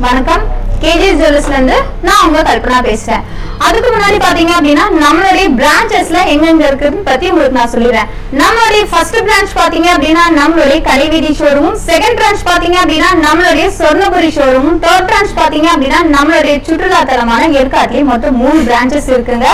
வணக்கம். கேஜி ஜுவல்லர்ஸ்லேருந்து நான் உங்கள் கல்பனா பேசுகிறேன் அதுக்கு முன்னாடி பாத்தீங்க அப்படின்னா நம்மளுடைய பிரான்ச்சஸ்ல எங்கெங்க இருக்குன்னு பத்தி உங்களுக்கு நான் சொல்லிடுறேன். நம்மளுடைய ஃபர்ஸ்ட் பிரான்ச் பாத்தீங்க அப்படின்னா நம்மளுடைய கடைவீதி ஷோரூமும் செகண்ட் பிரான்ச் பாத்தீங்க அப்படின்னா நம்மளுடைய சொர்ணபுரி ஷோரூமும் தேர்ட் பிரான்ச் பாத்தீங்க அப்படின்னா நம்மளுடைய சுற்றுலா தலமான ஏற்காட்லயே மொத்தம் மூணு பிரான்ச்சஸ் இருக்குங்க.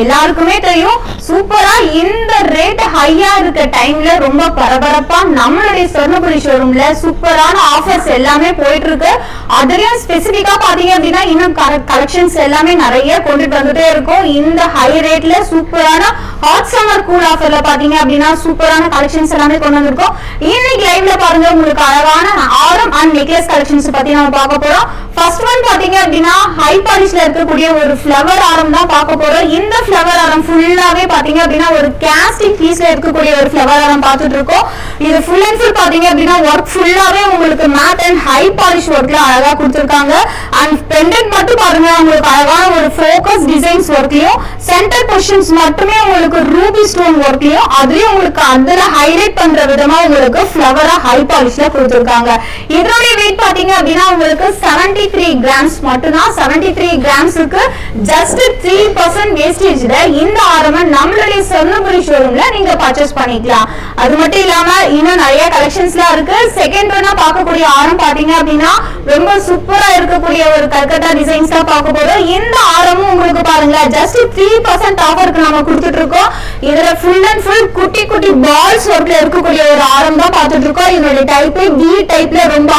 எல்லாருக்குமே தெரியும் சூப்பரா இந்த ரேட் ஹையா இருக்க டைம்ல ரொம்ப பரபரப்பா நம்மளுடைய சொர்ணபுரி ஷோரூம்ல சூப்பரான ஆஃபர்ஸ் எல்லாமே போயிட்டு இருக்கு. அதுலயும் ஸ்பெசிபிக்கா பாத்தீங்க அப்படின்னா இன்னும் கலெக்ஷன்ஸ் எல்லாமே நிறைய போட்டுட்டு வந்துட்டே இருக்கும். இந்த ஹை ரேட்ல சூப்பரான ஹாட் சம்மர் கூல் ஆஃபர்ல பாத்தீங்க அப்படின்னா சூப்பரான கலெக்ஷன்ஸ் எல்லாமே கொண்டு வந்திருக்கோம். இன்னைக்கு லைவ்ல பாருங்க உங்களுக்கு அழகான ஆரம் அண்ட் நெக்லஸ் கலெக்ஷன்ஸ் பத்தி நம்ம பார்க்க போறோம். ஃபர்ஸ்ட் ஒன் பாத்தீங்க அப்படின்னா ஹை பாலிஷ்ல இருக்கக்கூடிய ஒரு ஃப்ளவர் ஆரம் தான் பார்க்க போறோம். இந்த ஃபிளவர் ஆரம் ஃபுல்லாவே பாத்தீங்க அப்படின்னா ஒரு கேஸ்டிங் பீஸ்ல இருக்கக்கூடிய ஒரு ஃபிளவர் ஆரம் பார்த்துட்டு இருக்கோம். இது ஃபுல் அண்ட் ஃபுல் பாத்தீங்க அப்படின்னா ஒர்க் ஃபுல்லாவே உங்களுக்கு மேட் அண்ட் ஹை பாலிஷ் ஒர்க்ல அழகா கொடுத்துருக்காங்க. அண்ட் பெண்டன்ட் மட்டும் பாருங்க உங்களுக்கு அழகான ஒரு ஃபோக்கஸ் டிசைன்ஸ் ஒர்க்லயும் சென்டர் பொசிஷன்ஸ் மட்டுமே உங்களுக்கு ரூபி ஸ்டோன் ஒர்க்லயும் அதுலயும் உங்களுக்கு அதுல ஹைலைட் பண்ற விதமா உங்களுக்கு ஃபிளவரா ஹை பாலிஷ்ல கொடுத்துருக்காங்க. இதனுடைய வெயிட் பாத்தீங்க அப்படின்னா உங்களுக்கு 73 த்ரீ கிராம்ஸ் மட்டும்தான் 73 த்ரீ கிராம்ஸுக்கு ஜஸ்ட் த்ரீ பர்சன்ட் வேஸ்டேஜ்ல இந்த ஆரம்ப நம்மளுடைய சொர்ணபுரி ஷோரூம்ல நீங்க பர்ச்சேஸ் பண்ணிக்கலாம். அது மட்டும் இல்லாம இன்னும் நிறைய கலெக்ஷன்ஸ்லாம் இருக்கு. செகண்ட் ஒன்னா பார்க்கக்கூடிய ஆரம் பாத்தீங்க அப்படின்னா ரொம்ப சூப்பரா இருக்கக்கூடிய ஒரு கல்கத்தா டிசைன்ஸ் தான் பார்க்க போறோம். இந்த ஆரமும் உங்களுக்கு பாருங்க ஜஸ்ட் த்ரீ பர்சன்ட் ஆஃபருக்கு நம்ம கொடுத்துட்டு இருக்கோம். இதுல ஃபுல் அண்ட் ஃபுல் குட்டி குட்டி பால்ஸ் ஒர்க்ல இருக்கக்கூடிய ஒரு ஆரம் தான் பார்த்துட்டு இருக்கோம் இதனுடைய டைப்பே வி டைப்ல ரொம்ப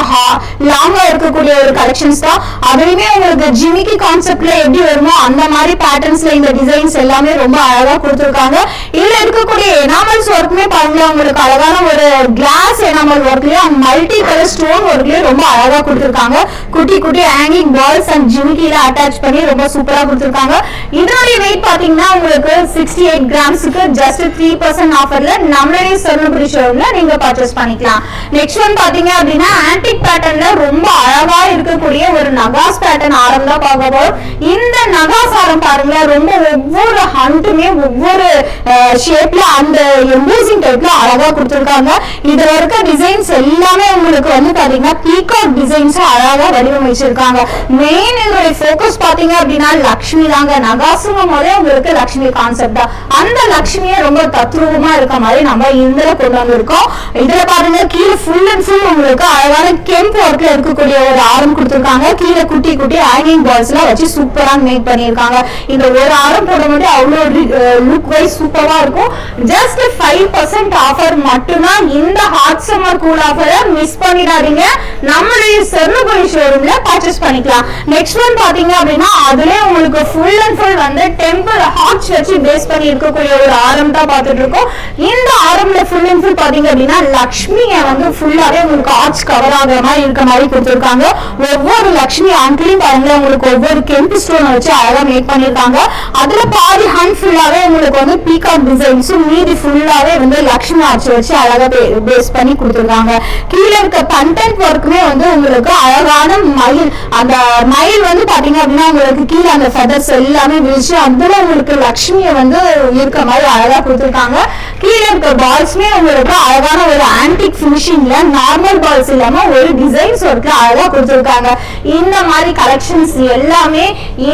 லாங்கா இருக்கக்கூடிய ஒரு கலெக்ஷன்ஸ் தான். அதுலயுமே உங்களுக்கு ஜிமிக்கி கான்செப்ட்ல எப்படி வருமோ அந்த மாதிரி பேட்டர்ன்ஸ்ல இந்த டிசைன்ஸ் எல்லாமே ரொம்ப அழகா கொடுத்துருக்காங்க. இதுல இருக்கக்கூடிய எனாமல்ஸ் ஒர்க்குமே பாருங்க உங்களுக்கு அழகான ஒரு கிளாஸ் எனாமல் ஒர்க்லயும் மல்டி கலர் ஸ்டோன் ஒர்க்லயும் ரொம்ப அழகா கொடுத்துருக்காங்க. குட்டி குட்டி ஹேங்கிங் பால்ஸ் அண்ட் ஜிமிக்கில அட்டாச் பண்ணி ரொம்ப சூப்பரா கொடுத்துருக்காங்க. இதனுடைய வெயிட் பாத்தீங்கன்னா உங்களுக்கு சிக்ஸ்டி எயிட் கிராம்ஸுக்கு ஜஸ்ட் த்ரீ பர்சன்ட் ஆஃபர்ல நம்மளுடைய சொர்ணபுரி ஷோரூம்ல நீங்க பர்ச்சேஸ் பண்ணிக்கலாம். நெக்ஸ்ட் ஒன் பாத்தீங்க அப்படின்னா ஆன்டிக் பேட்டர்ன்ல ரொம்ப அழகா இருக்கக்கூடிய ஒரு நகாஸ் பேட்டர்ன் ஆரம் தான் பார்க்க போறோம். இந்த நகாஸ் ஆரம் பாருங்களேன் ரொம்ப ஒவ்வொரு ஹண்ட்டுமே ஒவ்வொரு ஷேப்ல அந்த எம்போசிங் டைப்ல அழகா கொடுத்துருக்காங்க. இதுல இருக்க டிசைன்ஸ் எல்லாமே உங்களுக்கு வந்து பாத்தீங்கன்னா பீகாக் டிசைன்ஸ் அழகா வடிவமைச்சிருக்காங்க. மெயின் இதோட ஃபோக்கஸ் பாத்தீங்க அப்படின்னா லக்ஷ்மி தாங்க. நகாசுங்கும் போதே உங்களுக்கு லக்ஷ்மி கான்செப்ட் தான். அந்த லட்சுமியே ரொம்ப தத்ரூபமா இருக்க மாதிரி நம்ம இதுல கொண்டு வந்திருக்கோம். இதுல பாருங்க கீழே ஃபுல் அண்ட் ஃபுல் உங்களுக்கு அழகான கெம்ப் ஒர்க்ல இருக்கக்கூடிய ஒரு ஆரம் கொடுத்துருக்காங்க. கீழே குட்டி குட்டி ஹேங்கிங் பால்ஸ் எல்லாம் வச்சு சூப்பரா மேக் பண்ணிருக்காங்க இந்த ஒரு ஆரம் போட மட்டும் அவ்வளவு லுக் வைஸ் சூப்பரா இருக்கும். ஜஸ்ட் ஃபைவ் பர்சன்ட் ஆஃபர் மட்டும்தான் இந்த ஹாட் சம்மர் கூல் ஆஃபரை மிஸ் பண்ணிடாதீங்க. நம்மளுடைய செர்னபுரி ஷோரூம்ல பர்ச்சேஸ் பண்ணிக்கலாம். நெக்ஸ்ட் ஒன் பாத்தீங்க அப்படின்னா அதுலயே உங்களுக்கு ஃபுல் அண்ட் ஃபுல் வந்து டெம்பிள் ஹாட்ஸ் வச்சு பேஸ் பண்ணி இருக்கக்கூடிய ஒரு ஆரம் தான் பார்த்துட்டு இருக்கோம் இந்த ஆரம்ல ஃபுல் அண்ட் ஃபுல் பாத்தீங்க அப்படின்னா லக்ஷ்மியை வந்து ஃபுல்லாவே உங்களுக்கு ஆர்ச் கவர் ஆகிற மாதிரி இருக்க மாதிரி கொடுத்துருக்காங்க. ஒவ்வொரு லக்ஷ்மி ஆண்ட்லயும் பாருங்க உங்களுக்கு ஒவ்வொரு கெம்பு ஸ்டோன் வச்சு அழகா மேக் பண்ணிருக்காங்க அதுல பாதி ஹண்ட் ஃபுல்லாவே உங்களுக்கு வந்து பீகாக் டிசைன்ஸும் மீதி ஃபுல்லாவே வந்து லக்ஷ்மி ஆர்ச் வச்சு அழகா பேஸ் பண்ணி கொடுத்துருக்காங்க. கீழே இருக்க கண்டென்ட் ஒர்க்குமே வந்து உங்களுக்கு அழகான மயில் அந்த மயில் வந்து பாத்தீங்க அப்படின்னா உங்களுக்கு கீழே அந்த ஃபெதர்ஸ் எல்லாமே விரிச்சு அதுல உங்களுக்கு லக்ஷ்மியை வந்து இருக்க மாதிரி அழகா கொடுத்துருக்காங்க. கீழே இருக்க பால்ஸ்மே உங்களுக்கு அழகான ஒரு ஆன்டிக் ஃபினிஷிங்ல நார்மல் பால்ஸ் இல்லாம ஒரு டிசைன்ஸ் ஒர்க்ல அழகா கொடுத்துருக்காங்க. இந்த மாதிரி கலெக்ஷன்ஸ் எல்லாமே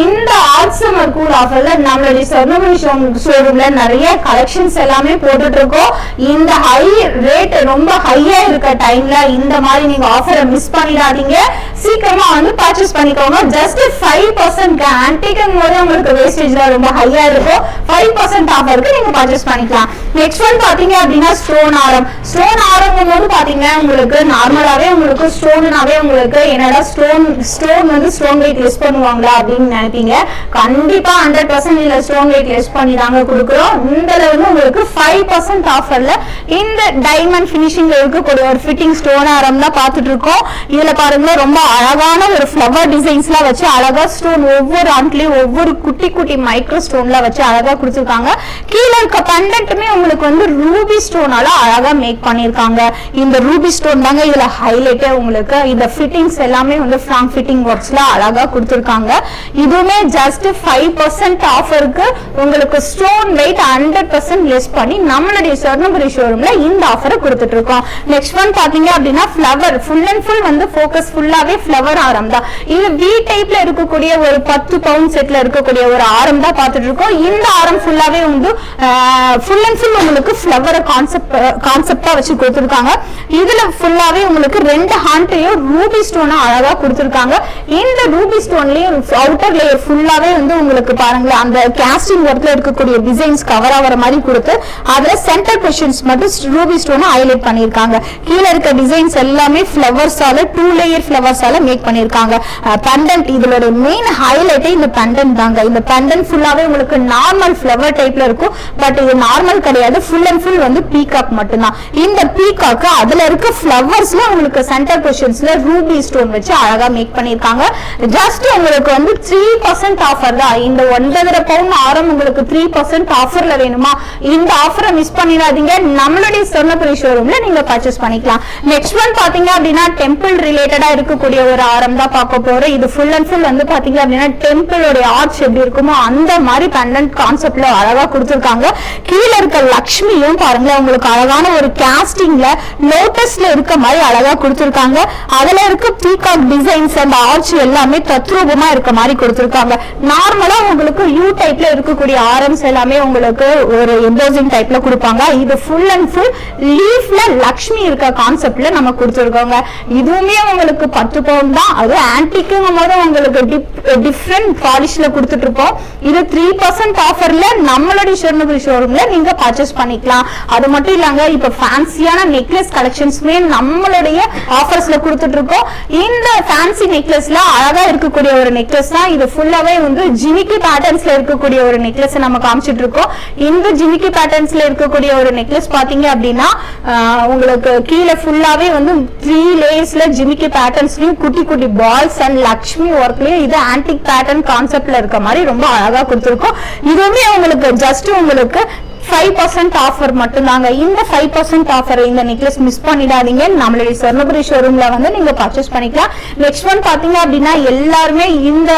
இந்த ஆர்ட் சம்மர் கூல் ஆஃபர்ல நம்மளுடைய சொர்ணமணி ஷோரூம்ல நிறைய கலெக்ஷன்ஸ் எல்லாமே போட்டுட்டு இருக்கோம் இந்த ஹை ரேட் ரொம்ப ஹையா இருக்க டைம்ல இந்த மாதிரி நீங்க ஆஃபரை மிஸ் பண்ணிடாதீங்க. சீக்கிரமா வந்து பர்ச்சேஸ் பண்ணிக்கோங்க. ஜஸ்ட் ஃபைவ் பர்சன்ட் ஆன்டிக்கும் போது உங்களுக்கு வேஸ்டேஜ் ரொம்ப ஹையா இருக்கும். ஃபைவ் பர்சன்ட் ஆஃபருக்கு நீங்க பர்ச்சேஸ் பண்ணிக்கலாம். நெக்ஸ்ட் ஒன் பாத்தீங்க அப்படின்னா ஸ்டோன் ஆரம். ஸ்டோன் ஆரம் போது பாத்தீங்கன்னா உங்களுக்கு நார்மலாவே உங்களுக்கு ஸ்டோன்னாவே உங்களுக்கு என்னடா ஸ்டோன் ஸ்டோன் வந்து ஸ்டோன் வெயிட் லெஸ் பண்ணுவாங்களா அப்படின்னு நினைப்பீங்க. கண்டிப்பா ஹண்ட்ரட் பர்சன்ட் இல்ல ஸ்டோன் வெயிட் லெஸ் பண்ணி தாங்க கொடுக்குறோம். இந்த வந்து உங்களுக்கு ஃபைவ் பர்சன்ட் ஆஃபர்ல இந்த டைமண்ட் பினிஷிங்ல இருக்கக்கூடிய ஒரு ஃபிட்டிங் ஸ்டோன் ஆரம் தான் பார்த்துட்டு இருக்கோம். இதுல பாருங்க ரொம்ப அழகான ஒரு ஃப்ளவர் டிசைன்ஸ்லாம் வச்சு அழகா ஸ்டோன் ஒவ்வொரு ஆண்ட்லயும் ஒவ்வொரு குட்டி குட்டி மைக்ரோ ஸ்டோன்ல வச்சு அழகா கொடுத்துருக்காங்க. வெளியில இருக்க பண்டன்ட்டுமே உங்களுக்கு வந்து ரூபி ஸ்டோனால அழகா மேக் பண்ணிருக்காங்க இந்த ரூபி ஸ்டோன் தாங்க இதுல ஹைலைட்டே உங்களுக்கு இந்த ஃபிட்டிங்ஸ் எல்லாமே வந்து ஃப்ராங் ஃபிட்டிங் ஒர்க்ஸ்ல அழகா கொடுத்துருக்காங்க. இதுவுமே ஜஸ்ட் ஃபைவ் பர்சன்ட் ஆஃபருக்கு உங்களுக்கு stone weight hundred percent less பண்ணி நம்மளுடைய சொர்ணபுரி ஷோரூம்ல இந்த ஆஃபரை கொடுத்துட்டு இருக்கோம் நெக்ஸ்ட் ஒன் பாத்தீங்க அப்படின்னா ஃபிளவர் ஃபுல் அண்ட் ஃபுல் வந்து ஃபோக்கஸ் ஃபுல்லாவே ஃபிளவர் ஆரம் தான். இது வி டைப்ல இருக்கக்கூடிய ஒரு பத்து பவுண்ட் செட்ல இருக்கக்கூடிய ஒரு ஆரம் தான் பார்த்துட்டு இருக்கோம் இந்த ஆரம் ஃபுல்லாவே வந்து ஃபுல் அண்ட் ஃபுல் உங்களுக்கு ஃப்ளவரை கான்செப்ட் கான்செப்டா வச்சு கொடுத்துருக்காங்க. இதுல ஃபுல்லாவே உங்களுக்கு ரெண்டு ஹாண்ட்டையும் ரூபி ஸ்டோனா அழகா கொடுத்துருக்காங்க. இந்த ரூபி ஸ்டோன்லயும் அவுட்டர் லேயர் ஃபுல்லாவே வந்து உங்களுக்கு பாருங்களேன் அந்த கேஸ்டிங் ஒர்க்ல இருக்கக்கூடிய டிசைன்ஸ் கவர் ஆகிற மாதிரி கொடுத்து அதுல சென்டர் கொஷின்ஸ் மட்டும் ரூபி ஸ்டோனை ஹைலைட் பண்ணியிருக்காங்க. கீழே இருக்க டிசைன்ஸ் எல்லாமே ஃபிளவர்ஸால டூ லேயர் ஃபிளவர்ஸால மேக் பண்ணியிருக்காங்க. பெண்டன்ட் இதோட மெயின் ஹைலைட்டே இந்த பெண்டன்ட் தாங்க. இந்த பெண்டன்ட் ஃபுல்லாவே உங்களுக்கு நார்மல் ஃபிளவர் டைப்ல இருக்கும். பட் இது நார்மல் கிடையாது. ஃபுல் அண்ட் ஃபுல் வந்து பீகாக் மட்டும்தான். இந்த பீகாக் அதுல இருக்க ஃப்ளவர்ஸ்ல உங்களுக்கு சென்டர் கொஷின்ஸ்ல ரூபி ஸ்டோன் வச்சு அழகா மேக் பண்ணிருக்காங்க ஜஸ்ட் உங்களுக்கு வந்து த்ரீ பர்சன்ட் ஆஃபர் தான். இந்த ஒன்பதரை பவுன் ஆரம் உங்களுக்கு த்ரீ பர்சன்ட் ஆஃபர்ல வேணுமா? இந்த ஆஃபரை மிஸ் பண்ணிடாதீங்க. நம்மளுடைய சொன்னபுரி ஷோரூம்ல நீங்க பர்ச்சேஸ் பண்ணிக்கலாம். நெக்ஸ்ட் ஒன் பாத்தீங்க அப்படின்னா டெம்பிள் ரிலேட்டடா இருக்கக்கூடிய ஒரு ஆரம் தான் பார்க்க போறோம். இது ஃபுல் அண்ட் ஃபுல் வந்து பாத்தீங்க அப்படின்னா டெம்பிளோட ஆர்ச் எப்படி இருக்குமோ அந்த மாதிரி கண்டென்ட் கான்செப்ட்ல அழகா கொடுத்துருக்காங்க. கீழே இருக்க லக்ஷ்மியும் பாருங்களேன் உங்களுக்கு அழகான ஒரு கேஸ்டிங்ல லோட்டஸ்ல இருக்க மாதிரி அழகா கொடுத்துருக்காங்க. அதுல இருக்க பீகாக் டிசைன்ஸ் அந்த ஆர்ச் எல்லாமே தத்ரூபமா இருக்க மாதிரி கொடுத்துருக்காங்க. நார்மலா உங்களுக்கு யூ டைப்ல இருக்கக்கூடிய ஆரம்ஸ் எல்லாமே உங்களுக்கு ஒரு எம்போசிங் டைப்ல கொடுப்பாங்க. இது ஃபுல் அண்ட் ஃபுல் லீஃப்ல லக்ஷ்மி இருக்க கான்செப்ட்ல நம்ம கொடுத்துருக்கோங்க. இதுவுமே உங்களுக்கு பத்து பவுன் தான். அது ஆன்டிக்குங்கும் போது உங்களுக்கு டிஃப்ரெண்ட் பாலிஷ்ல கொடுத்துட்டு இருக்கோம் இது த்ரீ பர்சன்ட் ஆஃபர்ல நம்மளுடைய ஷெர்னபுரி ஷோரூம்ல நீங்க பர்ச்சேஸ் பண்ணிக்கலாம். அது மட்டும் இல்லாங்க இப்ப ஃபேன்சியான நெக்லஸ் கலெக்ஷன்ஸ்மே நம்மளுடைய ஆஃபர்ஸ்ல கொடுத்துட்டு இருக்கோம் இந்த ஃபேன்சி நெக்லஸ்ல அழகா இருக்கக்கூடிய ஒரு நெக்லஸ் தான். இது ஃபுல்லாவே வந்து ஜிமிக்கி பேட்டர்ன்ஸ்ல இருக்கக்கூடிய ஒரு நெக்லஸ் நம்ம காமிச்சிட்டு இருக்கோம் இந்த ஜிமிக்கி பேட்டர்ன்ஸ்ல இருக்கக்கூடிய ஒரு நெக்லஸ் பாத்தீங்க அப்படின்னா உங்களுக்கு கீழே ஃபுல்லாவே வந்து த்ரீ லேயர்ஸ்ல ஜிமிக்கி பேட்டர்ன்ஸ்லயும் குட்டி குட்டி பால்ஸ் அண்ட் லக்ஷ்மி ஒர்க்லயும் இது ஆன்டிக் பேட்டர்ன் கான்செப்ட்ல இருக்க மாதிரி ரொம்ப அழகா கொடுத்துருக்கோம். இதுவுமே உங்களுக்கு ஜஸ்ட் உங்களுக்கு அவங்களுக்கு ஃபைவ் பர்சன்ட் ஆஃபர் மட்டும்தாங்க. இந்த ஃபைவ் பர்சன்ட் ஆஃபர் இந்த நெக்லஸ் மிஸ் பண்ணிடாதீங்க. நம்மளுடைய சொர்ணபுரி ஷோரூம்ல வந்து நீங்க பர்ச்சேஸ் பண்ணிக்கலாம். நெக்ஸ்ட் ஒன் பாத்தீங்க அப்படின்னா எல்லாருமே இந்த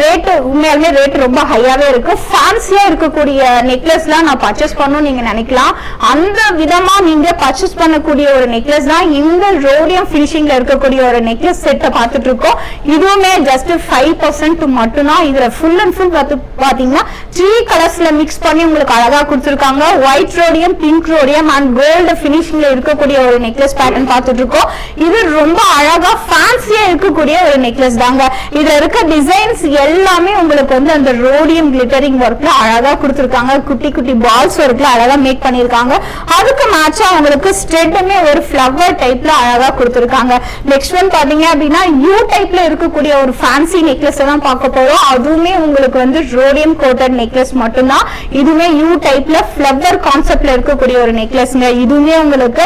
ரேட் உண்மையாலுமே ரேட் ரொம்ப ஹையாவே இருக்கு. ஃபேன்சியா இருக்கக்கூடிய நெக்லஸ்லாம் நான் பர்ச்சேஸ் பண்ணணும் நீங்க நினைக்கலாம். அந்த விதமா நீங்க பர்ச்சேஸ் பண்ணக்கூடிய ஒரு நெக்லஸ் தான் இந்த ரோடியம் ஃபினிஷிங்ல இருக்கக்கூடிய ஒரு நெக்லஸ் செட்டை பார்த்துட்டு இருக்கோம். இதுவுமே ஜஸ்ட் ஃபைவ் பர்சன்ட் மட்டும்தான். இதுல ஃபுல் அண்ட் ஃபுல் பார்த்து பாத்தீங்கன்னா த்ரீ கலர்ஸ்ல மிக்ஸ் பண்ணி உங்களுக்கு அழகா கொடுத்துருக்காங்க. White rhodium pink rhodium and gold பினிஷிங்ல இருக்கக்கூடிய ஒரு நெக்லஸ் பேட்டர்ன் பார்த்துட்டு இருக்கோம் இது ரொம்ப அழகா ஃபேன்சியா இருக்கக்கூடிய ஒரு நெக்லஸ் தாங்க. இதுல இருக்க டிசைன்ஸ் எல்லாமே உங்களுக்கு வந்து அந்த ரோடியம் கிளிட்டரிங் ஒர்க்ல அழகா கொடுத்துருக்காங்க. குட்டி குட்டி பால்ஸ் ஒர்க்ல அழகா மேக் பண்ணிருக்காங்க அதுக்கு மேட்சா உங்களுக்கு ஸ்ட்ரெட்டுமே ஒரு ஃப்ளவர் டைப்ல அழகா கொடுத்துருக்காங்க. நெக்ஸ்ட் ஒன் பாத்தீங்க அப்படின்னா யூ டைப்ல இருக்கக்கூடிய ஒரு ஃபேன்சி நெக்லஸ் தான் பார்க்க போறோம். அதுவுமே உங்களுக்கு வந்து ரோடியம் கோட்டட் நெக்லஸ் மட்டும்தான். இதுவுமே யூ டைப் டைப்ல ஃப்ளவர் கான்செப்ட்ல இருக்கக்கூடிய ஒரு நெக்லஸ்ங்க இதுவுமே உங்களுக்கு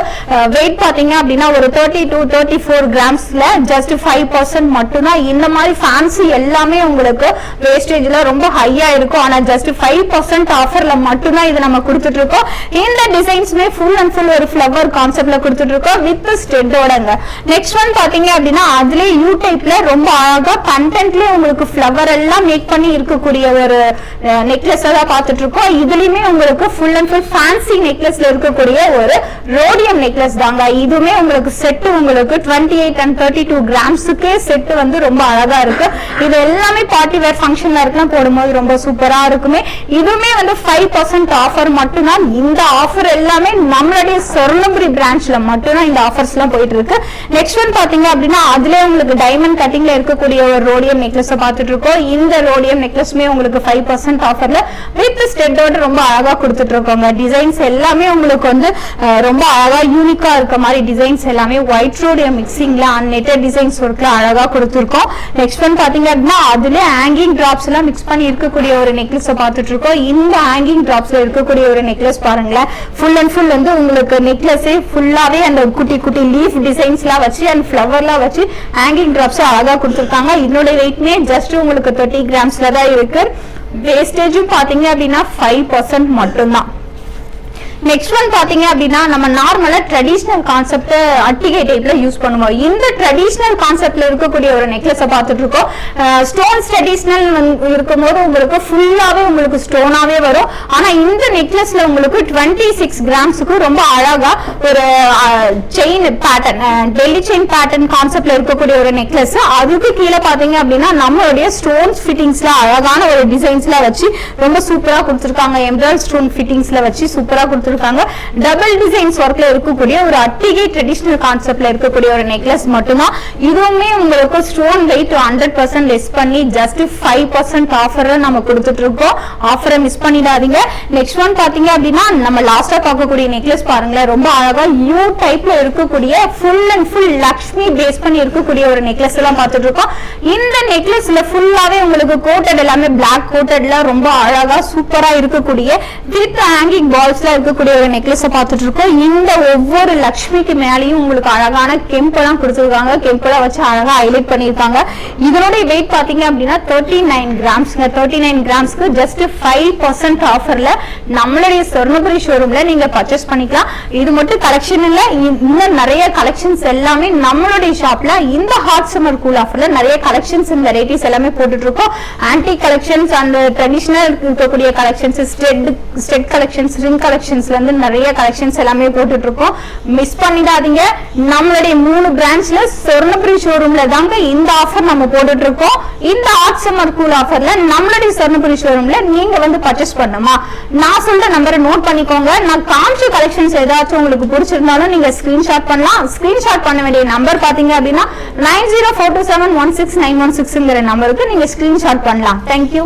வெயிட் பாத்தீங்க அப்படின்னா ஒரு தேர்ட்டி டூ தேர்ட்டி ஃபோர் கிராம்ஸ்ல ஜஸ்ட் ஃபைவ் பர்சன்ட் மட்டும்தான். இந்த மாதிரி ஃபேன்சி எல்லாமே உங்களுக்கு வேஸ்டேஜ்ல ரொம்ப ஹையா இருக்கும். ஆனா ஜஸ்ட் ஃபைவ் பர்சன்ட் ஆஃபர்ல மட்டும்தான் இது நம்ம கொடுத்துட்டு இருக்கோம் இந்த டிசைன்ஸ்மே ஃபுல் அண்ட் ஃபுல் ஒரு ஃப்ளவர் கான்செப்ட்ல கொடுத்துட்டு இருக்கோம் வித் ஸ்டெட்டோடங்க நெக்ஸ்ட் ஒன் பாத்தீங்க அப்படின்னா அதுலயே யூ டைப்ல ரொம்ப அழகா கண்டென்ட்லயே உங்களுக்கு ஃப்ளவர் எல்லாம் மேக் பண்ணி இருக்கக்கூடிய ஒரு நெக்லஸ் தான் பார்த்துட்டு இருக்கோம் இதுலயுமே உங்களுக்கு ஃபுல் அண்ட் ஃபுல் ஃபேன்சி நெக்லஸ்ல இருக்கக்கூடிய ஒரு ரோடியம் நெக்லஸ் தாங்க. இதுவுமே உங்களுக்கு செட்டு உங்களுக்கு twenty eight and thirty two கிராம்ஸுக்கே set வந்து ரொம்ப அழகா இருக்கு. இது எல்லாமே பார்ட்டி வேர் ஃபங்க்ஷன்ல இருக்கலாம் போடும்போது ரொம்ப சூப்பரா இருக்குமே. இதுவுமே வந்து ஃபைவ் பர்சன்ட் ஆஃபர் மட்டும்தான். இந்த ஆஃபர் எல்லாமே நம்மளுடைய சொர்ணபுரி பிரான்ச்ல மட்டும்தான் இந்த ஆஃபர்ஸ் எல்லாம் போயிட்டு இருக்கு நெக்ஸ்ட் ஒன் பாத்தீங்க அப்படின்னா அதுல உங்களுக்கு டைமண்ட் கட்டிங்ல இருக்கக்கூடிய ஒரு ரோடியம் நெக்லஸ் பார்த்துட்டு இருக்கோம். இந்த ரோடியம் நெக்லஸ்மே உங்களுக்கு ஃபைவ் பர்சன்ட் ஆஃபர்ல வித் ஸ்டெட்டோட ரொம்ப அழகா அழகா கொடுத்துட்டு இருக்கோங்க டிசைன்ஸ் எல்லாமே உங்களுக்கு வந்து ரொம்ப அழகா யூனிக்கா இருக்க மாதிரி டிசைன்ஸ் எல்லாமே ஒயிட் ரோடிய மிக்சிங்ல அந்நெட்டட் டிசைன்ஸ் ஒர்க்ல அழகா கொடுத்துருக்கோம். நெக்ஸ்ட் ஒன் பாத்தீங்க அப்படின்னா அதுல ஹேங்கிங் டிராப்ஸ் எல்லாம் மிக்ஸ் பண்ணி இருக்கக்கூடிய ஒரு நெக்லஸ் பார்த்துட்டு இருக்கோம் இந்த ஹேங்கிங் டிராப்ஸ்ல இருக்கக்கூடிய ஒரு நெக்லஸ் பாருங்களேன். ஃபுல் அண்ட் ஃபுல் வந்து உங்களுக்கு நெக்லஸே ஃபுல்லாவே அந்த குட்டி குட்டி லீஃப் டிசைன்ஸ்லாம் வச்சு அண்ட் ஃப்ளவர்லாம் வச்சு ஹேங்கிங் டிராப்ஸ் அழகா கொடுத்துருக்காங்க. இதனுடைய வெயிட்மே ஜஸ்ட் உங்களுக்கு தேர்ட்டி கிராம்ஸ்ல தான் இருக்கு. வேஸ்டேஜும் பார்த்தீங்க அப்படின்னா ஃபைவ் பர்சன்ட் மட்டும்தான். நெக்ஸ்ட் ஒன் பாத்தீங்க அப்படின்னா நம்ம நார்மலா ட்ரெடிஷ்னல் கான்செப்ட் அட்டிகை டைப்ல யூஸ் பண்ணுவோம். இந்த ட்ரெடிஷ்னல் கான்செப்ட்ல இருக்கக்கூடிய ஒரு நெக்லஸ பார்த்துட்டு இருக்கோம் ஸ்டோன்ஸ் இருக்கும் இருக்கும்போது உங்களுக்கு ஃபுல்லாவே உங்களுக்கு ஸ்டோனாவே வரும். ஆனா இந்த நெக்லஸ்ல உங்களுக்கு டுவெண்ட்டி சிக்ஸ் கிராம்ஸுக்கு ரொம்ப அழகா ஒரு chain pattern Delhi chain pattern கான்செப்ட்ல இருக்கக்கூடிய ஒரு நெக்லஸ் அதுக்கு கீழே பாத்தீங்க அப்படின்னா நம்மளுடைய ஸ்டோன்ஸ் ஃபிட்டிங்ஸ்ல அழகான ஒரு டிசைன்ஸ்ல வச்சு ரொம்ப சூப்பரா கொடுத்துருக்காங்க. எம்ப்ராய்ட் ஸ்டோன் ஃபிட்டிங்ஸ்ல வச்சு சூப்பரா கொடுத்துருக்காங்க டபுள் டிசைன்ஸ் ஒர்க்ல இருக்கக்கூடிய ஒரு அட்டிகை ட்ரெடிஷனல் கான்செப்ட்ல இருக்கக்கூடிய ஒரு நெக்லஸ் மட்டும்தான். இதுவுமே உங்களுக்கு stone weight hundred percent less பண்ணி ஜஸ்ட் ஃபைவ் பர்சன்ட் ஆஃபர் நம்ம கொடுத்துட்டு இருக்கோம் ஆஃபரை மிஸ் பண்ணிடாதீங்க. நெக்ஸ்ட் ஒன் பாத்தீங்க அப்படின்னா நம்ம லாஸ்டா பார்க்கக்கூடிய நெக்லஸ் பாருங்களேன். ரொம்ப அழகா யூ டைப்ல இருக்கக்கூடிய full and full Lakshmi face பண்ணி இருக்கக்கூடிய ஒரு நெக்லஸ் எல்லாம் பார்த்துட்டு இருக்கோம் இந்த நெக்லஸ்ல ஃபுல்லாவே உங்களுக்கு கோட்டட் எல்லாமே பிளாக் கோட்டட்ல ரொம்ப அழகா சூப்பரா இருக்கக்கூடிய வித் ஹேங்கிங் பால்ஸ்ல இருக்கக்கூடிய ஒரு நெக்லஸை பார்த்துட்டு இருக்கோம் இந்த ஒவ்வொரு லக்ஷ்மிக்கு மேலேயும் உங்களுக்கு அழகான கெம்பெல்லாம் கொடுத்துருக்காங்க. கெம்பெல்லாம் வச்சு அழகா ஹைலைட் பண்ணியிருக்காங்க. இதனுடைய வெயிட் பாத்தீங்க அப்படின்னா தேர்ட்டி நைன் கிராம்ஸ்ங்க தேர்ட்டி நைன் கிராம்ஸ்க்கு ஜஸ்ட் ஃபைவ் பர்சன்ட் ஆஃபர்ல நம்மளுடைய சொர்ணபுரி ஷோரூம்ல நீங்க பர்ச்சேஸ் பண்ணிக்கலாம். இது மட்டும் கலெக்ஷன் இல்ல. இ- இன்னும் நிறைய கலெக்ஷன்ஸ் எல்லாமே நம்மளுடைய ஷாப்ல இந்த ஹாட் சம்மர் கூல் ஆஃபர்ல நிறைய கலெக்ஷன்ஸ் அண்ட் வெரைட்டிஸ் எல்லாமே போட்டுட்டு இருக்கோம் ஆன்டி கலெக்ஷன்ஸ் அண்ட் ட்ரெடிஷனல் இருக்கக்கூடிய collections stud stud collections ring collections கலெக்ஷன்ஸ்ல இருந்து நிறைய கலெக்ஷன்ஸ் எல்லாமே போட்டுட்டு இருக்கோம் மிஸ் பண்ணிடாதீங்க. நம்மளுடைய மூணு பிரான்ச்ல சொர்ணபுரி ஷோரூம்ல தாங்க இந்த ஆஃபர் நம்ம போட்டுட்டு இருக்கோம் இந்த ஆட் சம்மர் கூல் ஆஃபர்ல நம்மளுடைய சொர்ணபுரி ஷோரூம்ல நீங்க வந்து பர்ச்சேஸ் பண்ணுமா நான் சொல்ற நம்பரை நோட் பண்ணிக்கோங்க. நான் காமிச்ச கலெக்ஷன்ஸ் ஏதாச்சும் உங்களுக்கு பிடிச்சிருந்தாலும் நீங்க ஸ்கிரீன்ஷாட் பண்ணலாம். ஸ்கிரீன்ஷாட் பண்ண வேண்டிய நம்பர் பாத்தீங்க அப்படின்னா nine zero four two seven one six nine one சிக்ஸ்ங்கிற நம்பருக்கு நீங்க ஸ்கிரீன்ஷாட் பண்ணலாம். தேங்க்யூ